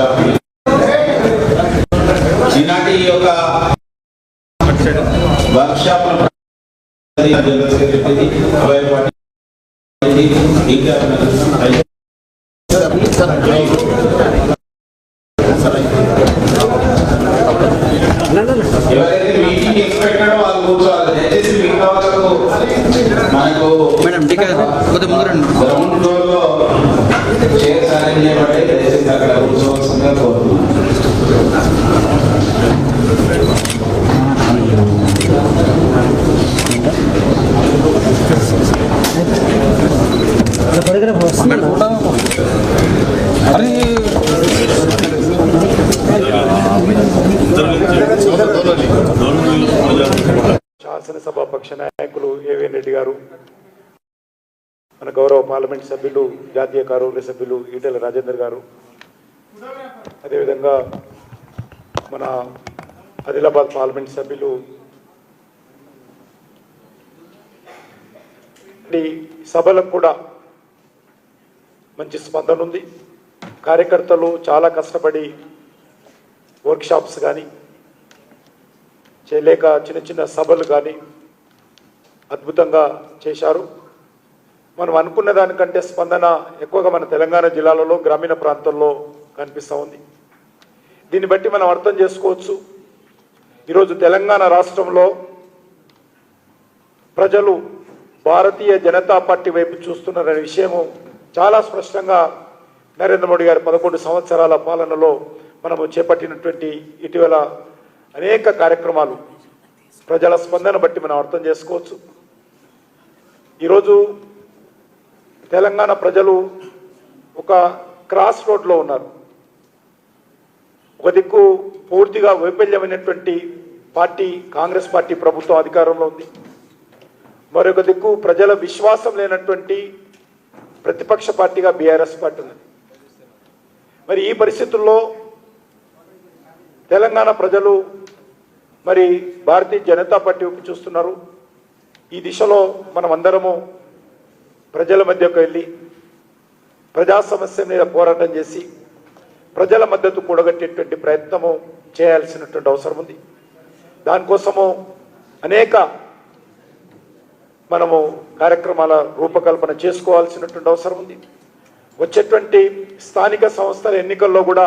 Workshop ఈనాటి ఈ యొక్క వర్క్షాప్ జనరల్ ఇంకా పార్లమెంట్ సభ్యులు జాతీయ కార్యవర్గ సభ్యులు ఈటెల రాజేందర్ గారు. అదేవిధంగా మన ఆదిలాబాద్ పార్లమెంట్ సభ్యులు ఈ సభలకు కూడా మంచి స్పందన ఉంది. కార్యకర్తలు చాలా కష్టపడి వర్క్షాప్స్ కానీ చేయలేక చిన్న చిన్న సభలు కానీ అద్భుతంగా చేశారు. మనం అనుకున్న దానికంటే స్పందన ఎక్కువగా మన తెలంగాణ జిల్లాలలో గ్రామీణ ప్రాంతాల్లో కనిపిస్తూ ఉంది. దీన్ని బట్టి మనం అర్థం చేసుకోవచ్చు. ఈరోజు తెలంగాణ రాష్ట్రంలో ప్రజలు భారతీయ జనతా పార్టీ వైపు చూస్తున్నారనే విషయము చాలా స్పష్టంగా నరేంద్ర మోడీ గారి పదకొండు సంవత్సరాల పాలనలో మనము చేపట్టినటువంటి ఇటీవల అనేక కార్యక్రమాలు. ప్రజల స్పందన బట్టి మనం అర్థం చేసుకోవచ్చు. ఈరోజు తెలంగాణ ప్రజలు ఒక క్రాస్ రోడ్లో ఉన్నారు. ఒక దిక్కు పూర్తిగా వైఫల్యమైనటువంటి పార్టీ కాంగ్రెస్ పార్టీ ప్రభుత్వం అధికారంలో ఉంది. మరొక దిక్కు ప్రజల విశ్వాసం లేనటువంటి ప్రతిపక్ష పార్టీగా బీఆర్ఎస్ పార్టీ ఉంది మరి ఈ పరిస్థితుల్లో తెలంగాణ ప్రజలు మరి భారతీయ జనతా పార్టీ వైపు చూస్తున్నారు. ఈ దిశలో మనం అందరము ప్రజల మధ్యకు వెళ్ళి ప్రజా సమస్య మీద పోరాటం చేసి ప్రజల మద్దతు కూడగట్టేటువంటి ప్రయత్నము చేయాల్సినటువంటి అవసరం ఉంది. దానికోసము అనేక మనము కార్యక్రమాల రూపకల్పన చేసుకోవాల్సినటువంటి అవసరం ఉంది. వచ్చేటువంటి స్థానిక సంస్థల ఎన్నికల్లో కూడా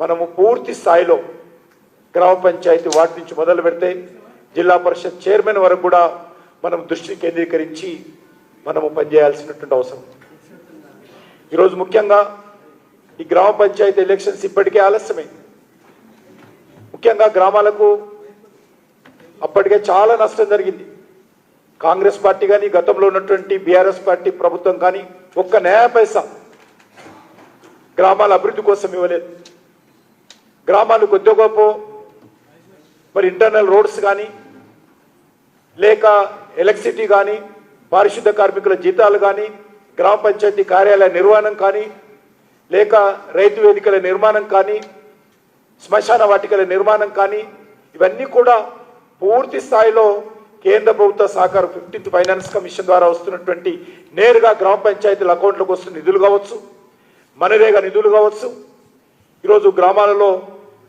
మనము పూర్తి స్థాయిలో గ్రామ పంచాయతీ వార్డు నుంచి మొదలు పెడితే జిల్లా పరిషత్ చైర్మన్ వరకు కూడా మనం దృష్టి కేంద్రీకరించి మనము పనిచేయాల్సినటువంటి అవసరం. ఈరోజు ముఖ్యంగా ఈ గ్రామ పంచాయతీ ఎలక్షన్స్ ఇప్పటికే ఆలస్యమైంది ముఖ్యంగా గ్రామాలకు అప్పటికే చాలా నష్టం జరిగింది. కాంగ్రెస్ పార్టీ కానీ గతంలో ఉన్నటువంటి బీఆర్ఎస్ పార్టీ ప్రభుత్వం కానీ ఒక్క న్యాయ పైసా గ్రామాల అభివృద్ధి కోసం ఇవ్వలేదు. గ్రామాలు కొద్ది గొప్ప మరి ఇంటర్నల్ రోడ్స్ కానీ లేక ఎలక్ట్రిసిటీ కానీ పారిశుద్ధ కార్మికుల జీతాలు కానీ గ్రామ పంచాయతీ కార్యాలయ నిర్వహణం కానీ లేక రైతు వేదికల నిర్మాణం కానీ శ్మశాన వాటికల నిర్మాణం కానీ ఇవన్నీ కూడా పూర్తి స్థాయిలో కేంద్ర ప్రభుత్వ సహకారం ఫిఫ్టీన్త్ ఫైనాన్స్ కమిషన్ ద్వారా వస్తున్నటువంటి నేరుగా గ్రామ పంచాయతీల అకౌంట్లకు వస్తున్న నిధులు కావచ్చు మనరేగా నిధులు కావచ్చు. ఈరోజు గ్రామాలలో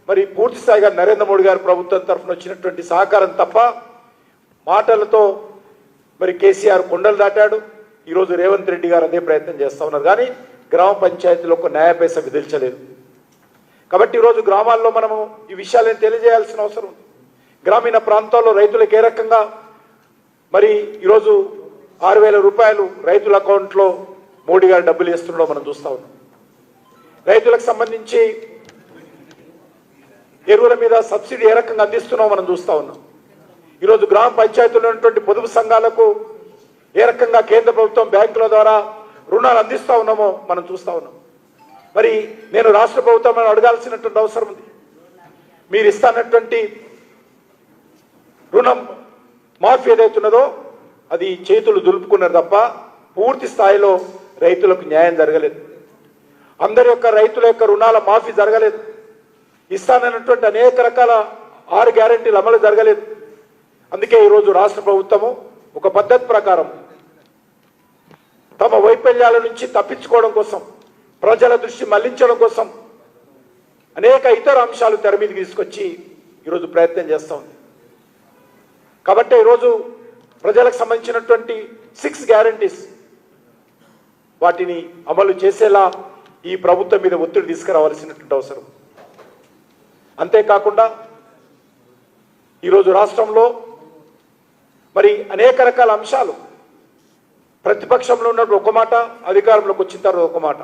మరి పూర్తి స్థాయిగా నరేంద్ర మోడీ గారి ప్రభుత్వం తరఫున వచ్చినటువంటి సహకారం తప్ప మాటలతో మరి కేసీఆర్ కొండలు దాటాడు. ఈరోజు రేవంత్ రెడ్డి గారు అదే ప్రయత్నం చేస్తా ఉన్నారు. కానీ గ్రామ పంచాయతీలో ఒక న్యాయ పైస విధించలేదు. కాబట్టి ఈరోజు గ్రామాల్లో మనము ఈ విషయాలను తెలియజేయాల్సిన అవసరం ఉంది. గ్రామీణ ప్రాంతాల్లో రైతులకు ఏ రకంగా మరి ఈరోజు ఆరు వేల రూపాయలు రైతుల అకౌంట్లో మోడీ గారు డబ్బులు వేస్తుండో మనం చూస్తూ ఉన్నాం. రైతులకు సంబంధించి ఎరువుల మీద సబ్సిడీ ఏ రకంగా అందిస్తున్నామో మనం చూస్తూ ఉన్నాం. ఈరోజు గ్రామ పంచాయతీలో ఉన్నటువంటి పొదుపు సంఘాలకు ఏ రకంగా కేంద్ర ప్రభుత్వం బ్యాంకుల ద్వారా రుణాలు అందిస్తా ఉన్నామో మనం చూస్తా ఉన్నాం. మరి నేను రాష్ట్ర ప్రభుత్వం అడగాల్సినటువంటి అవసరం ఉంది. మీరు ఇస్తానటువంటి రుణం మాఫీ ఏదైతున్నదో అది చేతులు దులుపుకున్నారు తప్ప పూర్తి స్థాయిలో రైతులకు న్యాయం జరగలేదు. అందరి యొక్క రైతుల యొక్క రుణాల మాఫీ జరగలేదు. ఇస్తానన్నటువంటి అనేక రకాల ఆరు గ్యారెంటీలు అమలు జరగలేదు. అందుకే ఈరోజు రాష్ట్ర ప్రభుత్వము ఒక పద్ధతి ప్రకారం తమ వైఫల్యాల నుంచి తప్పించుకోవడం కోసం ప్రజల దృష్టి మళ్ళించడం కోసం అనేక ఇతర అంశాలు తెర మీదకి తీసుకొచ్చి ఈరోజు ప్రయత్నం చేస్తూ ఉంది. కాబట్టి ఈరోజు ప్రజలకు సంబంధించినటువంటి సిక్స్ గ్యారంటీస్ వాటిని అమలు చేసేలా ఈ ప్రభుత్వం మీద ఒత్తిడి తీసుకురావాల్సినటువంటి అవసరం. అంతేకాకుండా ఈరోజు రాష్ట్రంలో మరి అనేక రకాల అంశాలు. ప్రతిపక్షంలో ఉన్నప్పుడు ఒక మాట అధికారంలోకి వచ్చిన తర్వాత ఒక మాట.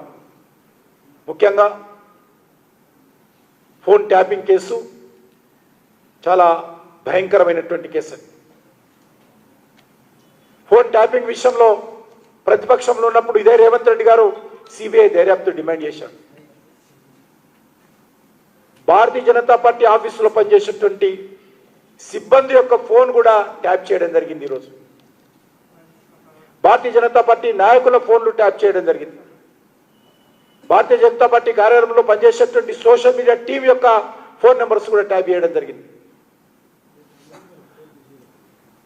ముఖ్యంగా ఫోన్ ట్యాపింగ్ కేసు చాలా భయంకరమైనటువంటి కేసు అది. ఫోన్ ట్యాపింగ్ విషయంలో ప్రతిపక్షంలో ఉన్నప్పుడు ఇదే రేవంత్ రెడ్డి గారు సిబిఐ దర్యాప్తు డిమాండ్ చేశారు. భారతీయ జనతా పార్టీ ఆఫీసులో పనిచేసేటువంటి సిబ్బంది యొక్క ఫోన్ కూడా ట్యాప్ చేయడం జరిగింది ఈరోజు. భారతీయ జనతా పార్టీ నాయకుల ఫోన్లు ట్యాప్ చేయడం జరిగింది. భారతీయ జనతా పార్టీ కార్యాలయంలో పనిచేసేటువంటి సోషల్ మీడియా టీం యొక్క ఫోన్ నెంబర్స్ కూడా ట్యాప్ చేయడం జరిగింది.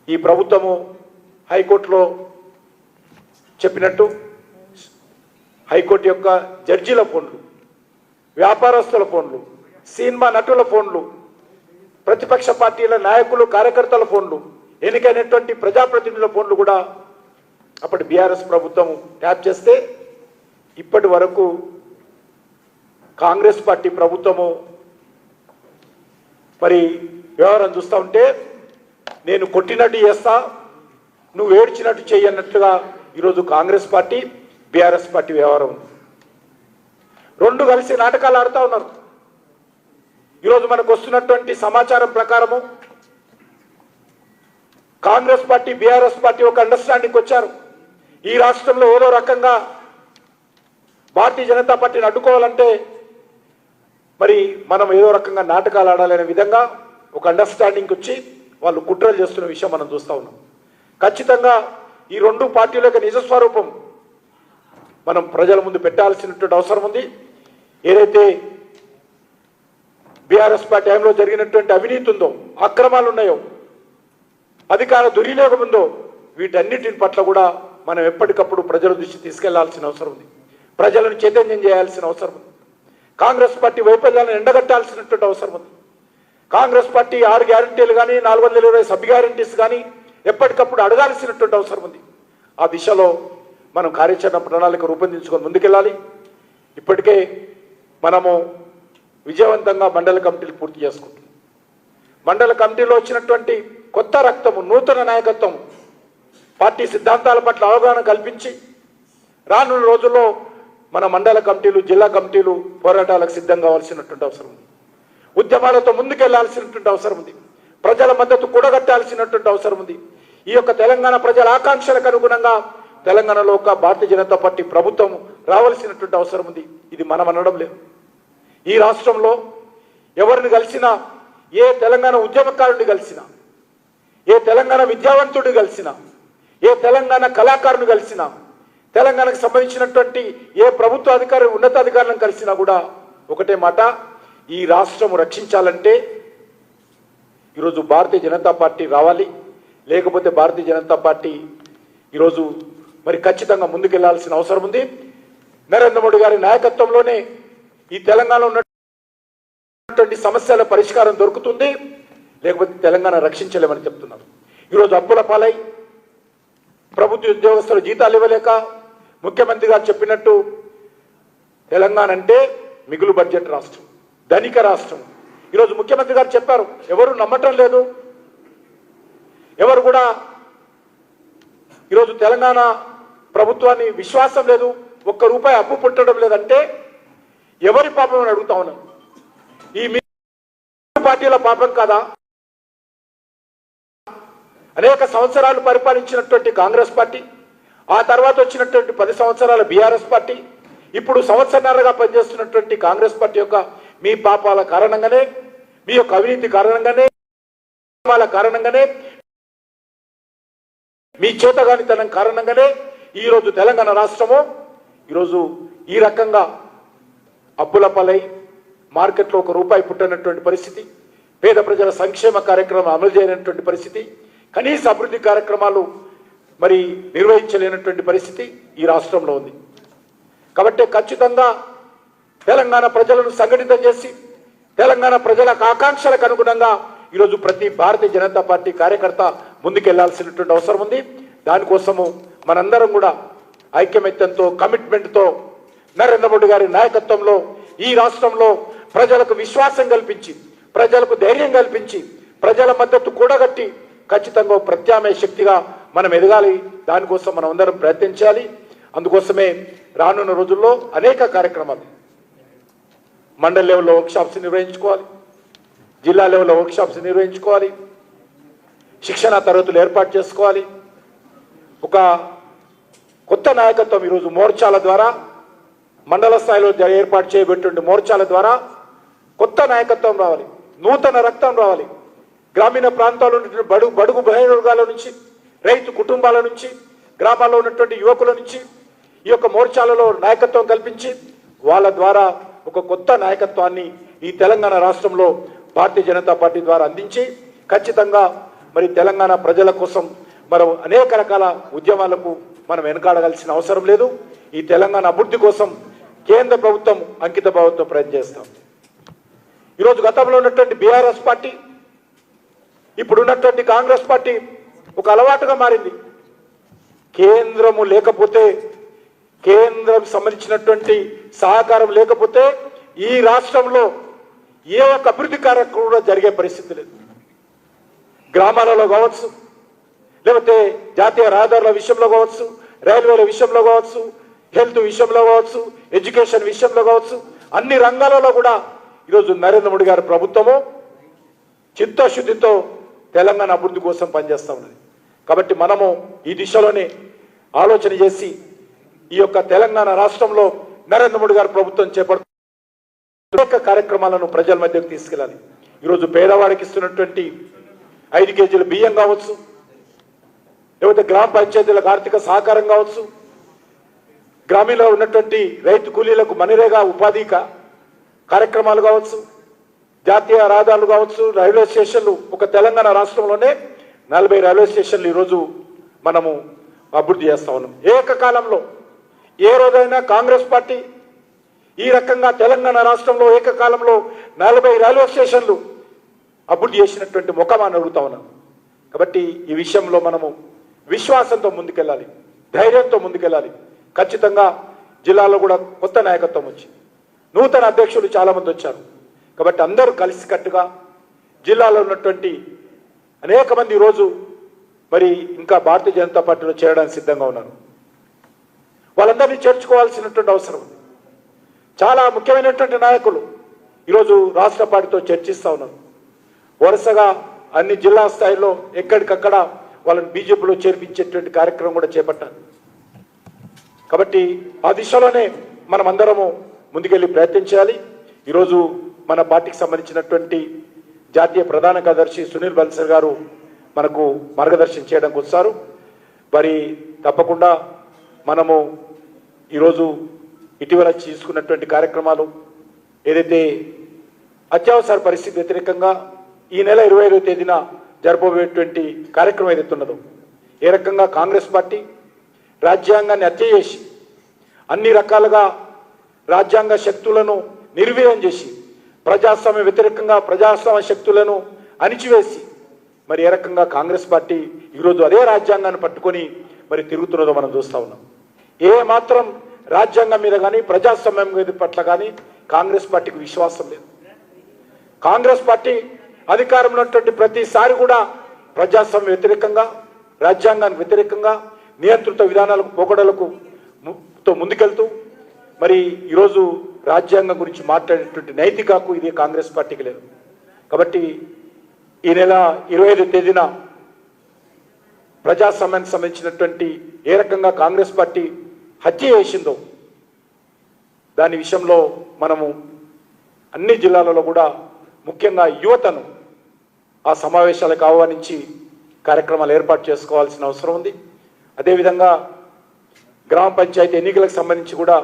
ఈ ప్రభుత్వము హైకోర్టులో చెప్పినట్టు హైకోర్టు యొక్క జడ్జీల ఫోన్లు వ్యాపారస్తుల ఫోన్లు సినిమా నటుల ఫోన్లు ప్రతిపక్ష పార్టీల నాయకులు కార్యకర్తల ఫోన్లు ఎన్నికైనటువంటి ప్రజాప్రతినిధుల ఫోన్లు కూడా అప్పటి బీఆర్ఎస్ ప్రభుత్వం ట్యాప్ చేస్తే ఇప్పటి వరకు కాంగ్రెస్ పార్టీ ప్రభుత్వము మరి వ్యవహారం చూస్తూ ఉంటే నేను కొట్టినట్టు చేస్తా నువ్వు ఏడ్చినట్టు చెయ్యన్నట్లుగా ఈరోజు కాంగ్రెస్ పార్టీ బీఆర్ఎస్ పార్టీ వ్యవహారం రెండు కలిసి నాటకాలు ఆడుతూ ఉన్నారు. ఈరోజు మనకు వస్తున్నటువంటి సమాచారం ప్రకారము కాంగ్రెస్ పార్టీ బీఆర్ఎస్ పార్టీ ఒక అండర్స్టాండింగ్కి వచ్చారు. ఈ రాష్ట్రంలో ఏదో రకంగా భారతీయ జనతా పార్టీని అడ్డుకోవాలంటే మరి మనం ఏదో రకంగా నాటకాలు ఆడాలనే విధంగా ఒక అండర్స్టాండింగ్కి వచ్చి వాళ్ళు కుట్రలు చేస్తున్న విషయం మనం చూస్తూ ఉన్నాం. ఖచ్చితంగా ఈ రెండు పార్టీల యొక్క నిజస్వరూపం మనం ప్రజల ముందు పెట్టాల్సినటువంటి అవసరం ఉంది. ఏదైతే బీఆర్ఎస్ పార్టీ టైంలో జరిగినటువంటి అవినీతి ఉందో అక్రమాలు ఉన్నాయో అధికార దుర్వినియోగం ఉందో వీటన్నిటిని పట్ల కూడా మనం ఎప్పటికప్పుడు ప్రజల దృష్టి తీసుకెళ్ళాల్సిన అవసరం ఉంది. ప్రజలను చైతన్యం చేయాల్సిన అవసరం ఉంది. కాంగ్రెస్ పార్టీ వైఫల్యాలను ఎండగట్టాల్సినటువంటి అవసరం ఉంది. కాంగ్రెస్ పార్టీ ఆరు గ్యారంటీలు కానీ నాలుగు వందల ఇరవై సభ్య గ్యారంటీస్ కానీ ఎప్పటికప్పుడు అడగాల్సినటువంటి అవసరం ఉంది. ఆ దిశలో మనం కార్యాచరణ ప్రణాళిక రూపొందించుకొని ముందుకెళ్ళాలి. ఇప్పటికే మనము విజయవంతంగా మండల కమిటీలు పూర్తి చేసుకుంటుంది. మండల కమిటీలో వచ్చినటువంటి కొత్త రక్తము నూతన నాయకత్వం పార్టీ సిద్ధాంతాల పట్ల అవగాహన కల్పించి రానున్న రోజుల్లో మన మండల కమిటీలు జిల్లా కమిటీలు పోరాటాలకు సిద్ధం కావాల్సినటువంటి అవసరం ఉంది. ఉద్యమాలతో ముందుకెళ్ళాల్సినటువంటి అవసరం ఉంది. ప్రజల మద్దతు కూడగట్టాల్సినటువంటి అవసరం ఉంది. ఈ యొక్క తెలంగాణ ప్రజల ఆకాంక్షలకు అనుగుణంగా తెలంగాణలో ఒక భారతీయ జనతా పార్టీ ప్రభుత్వం రావాల్సినటువంటి అవసరం ఉంది. ఇది మనం అనడం లేదు. ఈ రాష్ట్రంలో ఎవరిని కలిసినా ఏ తెలంగాణ ఉద్యమకారుడిని కలిసినా ఏ తెలంగాణ విద్యావంతుడిని కలిసినా ఏ తెలంగాణ కళాకారుని కలిసినా తెలంగాణకు సంబంధించినటువంటి ఏ ప్రభుత్వ అధికారి ఉన్నతాధికారులను కలిసినా కూడా ఒకటే మాట ఈ రాష్ట్రం రక్షించాలంటే ఈరోజు భారతీయ జనతా పార్టీ రావాలి. లేకపోతే భారతీయ జనతా పార్టీ ఈరోజు మరి ఖచ్చితంగా ముందుకెళ్ళాల్సిన అవసరం ఉంది. నరేంద్ర మోడీ గారి నాయకత్వంలోనే ఈ తెలంగాణలో ఉన్నటువంటి సమస్యల పరిష్కారం దొరుకుతుంది. లేకపోతే తెలంగాణ రక్షించలేమని చెప్తున్నారు. ఈరోజు అప్పుల పాలై ప్రభుత్వ ఉద్యోగస్తులు జీతాలు ఇవ్వలేక ముఖ్యమంత్రి గారు చెప్పినట్టు తెలంగాణ అంటే మిగులు బడ్జెట్ రాష్ట్రం ధనిక రాష్ట్రం. ఈరోజు ముఖ్యమంత్రి గారు చెప్పారు ఎవరు నమ్మటం లేదు. ఎవరు కూడా ఈరోజు తెలంగాణ ప్రభుత్వాన్ని విశ్వాసం లేదు. ఒక్క రూపాయి అప్పు పుట్టడం లేదంటే ఎవరి పాపం అని అడుగుతా ఉన్నాను ఈ మీ పార్టీల పాపం కాదా? అనేక సంవత్సరాలు పరిపాలించినటువంటి కాంగ్రెస్ పార్టీ ఆ తర్వాత వచ్చినటువంటి పది సంవత్సరాల బీఆర్ఎస్ పార్టీ ఇప్పుడు సంవత్సరాలుగా పనిచేస్తున్నటువంటి కాంగ్రెస్ పార్టీ యొక్క మీ పాపాల కారణంగానే మీ యొక్క అవినీతి కారణంగానే పాపాల కారణంగానే మీ చేతగానితనం కారణంగానే ఈరోజు తెలంగాణ రాష్ట్రము ఈరోజు ఈ రకంగా అప్పుల పలై మార్కెట్లో ఒక రూపాయి పుట్టనటువంటి పరిస్థితి పేద ప్రజల సంక్షేమ కార్యక్రమం అమలు చేయనటువంటి పరిస్థితి కనీస అభివృద్ధి కార్యక్రమాలు మరి నిర్వహించలేనటువంటి పరిస్థితి ఈ రాష్ట్రంలో ఉంది. కాబట్టి ఖచ్చితంగా తెలంగాణ ప్రజలను సంఘటితం చేసి తెలంగాణ ప్రజల ఆకాంక్షలకు అనుగుణంగా ఈరోజు ప్రతి భారతీయ జనతా పార్టీ కార్యకర్త ముందుకెళ్ళాల్సినటువంటి అవసరం ఉంది. దానికోసము మనందరం కూడా ఐక్యమత్యంతో కమిట్మెంట్తో నరేంద్ర మోడీ గారి నాయకత్వంలో ఈ రాష్ట్రంలో ప్రజలకు విశ్వాసం కల్పించి ప్రజలకు ధైర్యం కల్పించి ప్రజల మద్దతు కూడగట్టి ఖచ్చితంగా ప్రత్యామ్నాయ శక్తిగా మనం ఎదగాలి. దానికోసం మనం అందరం ప్రయత్నించాలి. అందుకోసమే రానున్న రోజుల్లో అనేక కార్యక్రమాలు మండల లెవెల్లో వర్క్షాప్స్ నిర్వహించుకోవాలి జిల్లా లెవెల్లో వర్క్షాప్స్ నిర్వహించుకోవాలి శిక్షణ తరగతులు ఏర్పాటు చేసుకోవాలి. ఒక కొత్త నాయకత్వం ఈరోజు మోర్చాల ద్వారా మండల స్థాయిలో ఏర్పాటు చేయబెట్టిన మోర్చాల ద్వారా కొత్త నాయకత్వం రావాలి. నూతన రక్తం రావాలి. గ్రామీణ ప్రాంతాల్లో ఉన్నటువంటి బడుగు బడుగు బహిర్వర్గాల నుంచి రైతు కుటుంబాల నుంచి గ్రామాల్లో ఉన్నటువంటి యువకుల నుంచి ఈ యొక్క మోర్చాలలో నాయకత్వం కల్పించి వాళ్ళ ద్వారా ఒక కొత్త నాయకత్వాన్ని ఈ తెలంగాణ రాష్ట్రంలో భారతీయ జనతా పార్టీ ద్వారా అందించి ఖచ్చితంగా మరి తెలంగాణ ప్రజల కోసం మనం అనేక రకాల ఉద్యమాలకు మనం వెనకాడగలసిన అవసరం లేదు. ఈ తెలంగాణ అభివృద్ధి కోసం కేంద్ర ప్రభుత్వం అంకిత భావంతో ప్రయత్నిస్తాం ఈరోజు గతంలో ఉన్నటువంటి బీఆర్ఎస్ పార్టీ ఇప్పుడున్నటువంటి కాంగ్రెస్ పార్టీ ఒక అలవాటుగా మారింది. కేంద్రము లేకపోతే కేంద్రం సంబంధించినటువంటి సహకారం లేకపోతే ఈ రాష్ట్రంలో ఏ ఒక్క అభివృద్ధి కార్యక్రమం కూడా జరిగే పరిస్థితి లేదు. గ్రామాలలో కావచ్చు లేకపోతే జాతీయ రహదారుల విషయంలో కావచ్చు రైల్వేల విషయంలో కావచ్చు హెల్త్ విషయంలో కావచ్చు ఎడ్యుకేషన్ విషయంలో కావచ్చు అన్ని రంగాలలో కూడా ఈరోజు నరేంద్ర మోడీ గారి ప్రభుత్వము చిత్తశుద్ధితో తెలంగాణ అభివృద్ధి కోసం పనిచేస్తూ ఉన్నది. కాబట్టి మనము ఈ దిశలోనే ఆలోచన చేసి ఈ యొక్క తెలంగాణ రాష్ట్రంలో నరేంద్ర మోడీ గారి ప్రభుత్వం చేపడుతున్న కార్యక్రమాలను ప్రజల మధ్యకు తీసుకెళ్ళాలి. ఈరోజు పేదవాడికి ఇస్తున్నటువంటి ఐదు కేజీల బియ్యం కావచ్చు లేకపోతే గ్రామ పంచాయతీలకు ఆర్థిక సహకారం కావచ్చు గ్రామీణలో ఉన్నటువంటి రైతు కూలీలకు మనరేగా ఉపాధి కార్యక్రమాలు కావచ్చు జాతీయ రహదారులు కావచ్చు రైల్వే స్టేషన్లు ఒక తెలంగాణ రాష్ట్రంలోనే నలభై రైల్వే స్టేషన్లు ఈరోజు మనము అభివృద్ధి చేస్తా ఉన్నాం. ఏకకాలంలో ఏ రోజైనా కాంగ్రెస్ పార్టీ ఈ రకంగా తెలంగాణ రాష్ట్రంలో ఏకకాలంలో నలభై రైల్వే స్టేషన్లు అభివృద్ధి చేసినటువంటి ముఖమాన్ని అడుగుతా ఉన్నాం. కాబట్టి ఈ విషయంలో మనము విశ్వాసంతో ముందుకెళ్ళాలి ధైర్యంతో ముందుకెళ్ళాలి. ఖచ్చితంగా జిల్లాలో కూడా కొత్త నాయకత్వం వచ్చింది. నూతన అధ్యక్షులు చాలా మంది వచ్చారు. కాబట్టి అందరూ కలిసికట్టుగా జిల్లాలో ఉన్నటువంటి అనేక మంది ఈరోజు మరి ఇంకా భారతీయ జనతా పార్టీలో చేరడానికి సిద్ధంగా ఉన్నారు. వాళ్ళందరినీ చేర్చుకోవాల్సినటువంటి అవసరం ఉంది. చాలా ముఖ్యమైనటువంటి నాయకులు ఈరోజు రాష్ట్ర పార్టీతో చర్చిస్తా ఉన్నారు. వరుసగా అన్ని జిల్లా స్థాయిలో ఎక్కడికక్కడ వాళ్ళని బీజేపీలో చేర్పించేటువంటి కార్యక్రమం కూడా చేపట్టారు. కాబట్టి ఆ దిశలోనే మనం అందరము ముందుకెళ్ళి ప్రయత్నం చేయాలి. ఈరోజు మన పార్టీకి సంబంధించినటువంటి జాతీయ ప్రధాన కార్యదర్శి సునీల్ బల్సర్ గారు మనకు మార్గదర్శనం చేయడానికి వస్తారు. మరి తప్పకుండా మనము ఈరోజు ఇటీవల తీసుకున్నటువంటి కార్యక్రమాలు ఏదైతే అత్యవసర పరిస్థితి వ్యతిరేకంగా ఈ నెల ఇరవై ఐదవ తేదీన జరపబోయేటువంటి కార్యక్రమం ఏదైతే ఉన్నదో ఏ రకంగా కాంగ్రెస్ పార్టీ రాజ్యాంగాన్ని హత్య చేసి అన్ని రకాలుగా రాజ్యాంగ శక్తులను నిర్వీర్యం చేసి ప్రజాస్వామ్య వ్యతిరేకంగా ప్రజాస్వామ్య శక్తులను అణిచివేసి మరి ఏ రకంగా కాంగ్రెస్ పార్టీ ఈరోజు అదే రాజ్యాంగాన్ని పట్టుకొని మరి తిరుగుతున్నదో మనం చూస్తూ ఉన్నాం. ఏ మాత్రం రాజ్యాంగం మీద కానీ ప్రజాస్వామ్యం మీద పట్ల కానీ కాంగ్రెస్ పార్టీకి విశ్వాసం లేదు. కాంగ్రెస్ పార్టీ అధికారంలో ఉన్నటువంటి ప్రతిసారి కూడా ప్రజాస్వామ్య వ్యతిరేకంగా రాజ్యాంగానికి వ్యతిరేకంగా నియంతృత్వ విధానాలకు పోకడలకు తో ముందుకెళ్తూ మరి ఈరోజు రాజ్యాంగం గురించి మాట్లాడేటువంటి నైతికకు ఇది కాంగ్రెస్ పార్టీకి లేదు. కాబట్టి ఈ నెల ఇరవై ఐదు తేదీన ప్రజాస్వామ్యానికి సంబంధించినటువంటి ఏ రకంగా కాంగ్రెస్ పార్టీ హత్య చేసిందో దాని విషయంలో మనము అన్ని జిల్లాలలో కూడా ముఖ్యంగా యువతను ఆ సమావేశాలకు ఆహ్వానించి కార్యక్రమాలు ఏర్పాటు చేసుకోవాల్సిన అవసరం ఉంది. అదేవిధంగా గ్రామ పంచాయతీ ఎన్నికలకు సంబంధించి కూడా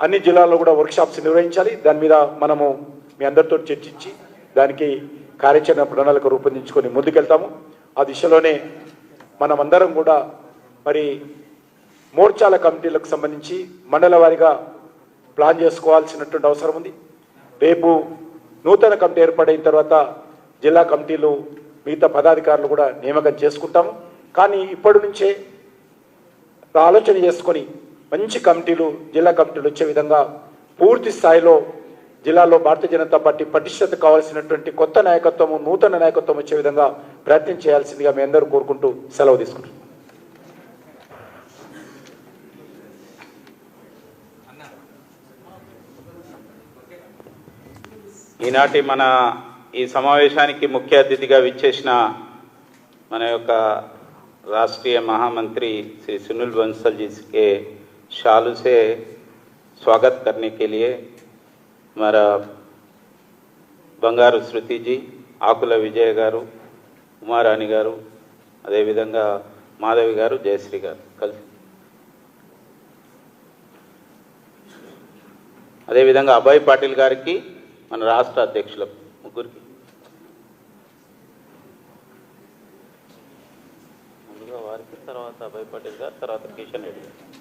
అన్ని జిల్లాల్లో కూడా వర్క్షాప్స్ నిర్వహించాలి. దాని మీద మనము మీ అందరితో చర్చించి దానికి కార్యాచరణ ప్రణాళిక రూపొందించుకొని ముందుకెళ్తాము. ఆ దిశలోనే మనమందరం కూడా మరి మోర్చాల కమిటీలకు సంబంధించి మండల వారిగా ప్లాన్ చేసుకోవాల్సినటువంటి అవసరం ఉంది. రేపు నూతన కమిటీ ఏర్పడిన తర్వాత జిల్లా కమిటీలు మిగతా పదాధికారులు కూడా నియామకం చేసుకుంటాము. కానీ ఇప్పటి నుంచే ఆలోచన చేసుకొని మంచి కమిటీలు జిల్లా కమిటీలు వచ్చే విధంగా పూర్తి స్థాయిలో జిల్లాలో భారతీయ జనతా పార్టీ పటిష్టత కావాల్సినటువంటి కొత్త నాయకత్వము నూతన నాయకత్వం వచ్చే విధంగా ప్రయత్నం చేయాల్సిందిగా మీ అందరూ కోరుకుంటూ సెలవు తీసుకుంటాం ఈనాటి మన ఈ సమావేశానికి ముఖ్య అతిథిగా విచ్చేసిన మన యొక్క రాష్ట్రీయ మహామంత్రి శ్రీ సునీల్ బన్సల్ जी के शाल से स्वागत करने బంగారు శృతిజీ ఆకుల విజయ గారు ఉమారాణి గారు అదేవిధంగా మాధవి గారు జయశ్రీ గారు కలిసి. అదేవిధంగా అభయ్ పాటిల్ గారికి మన రాష్ట్ర అధ్యక్షుల ముగ్గురికి. వారికి తర్వాత అభయ్ గారు తర్వాత కిషన్ రెడ్డి. గారు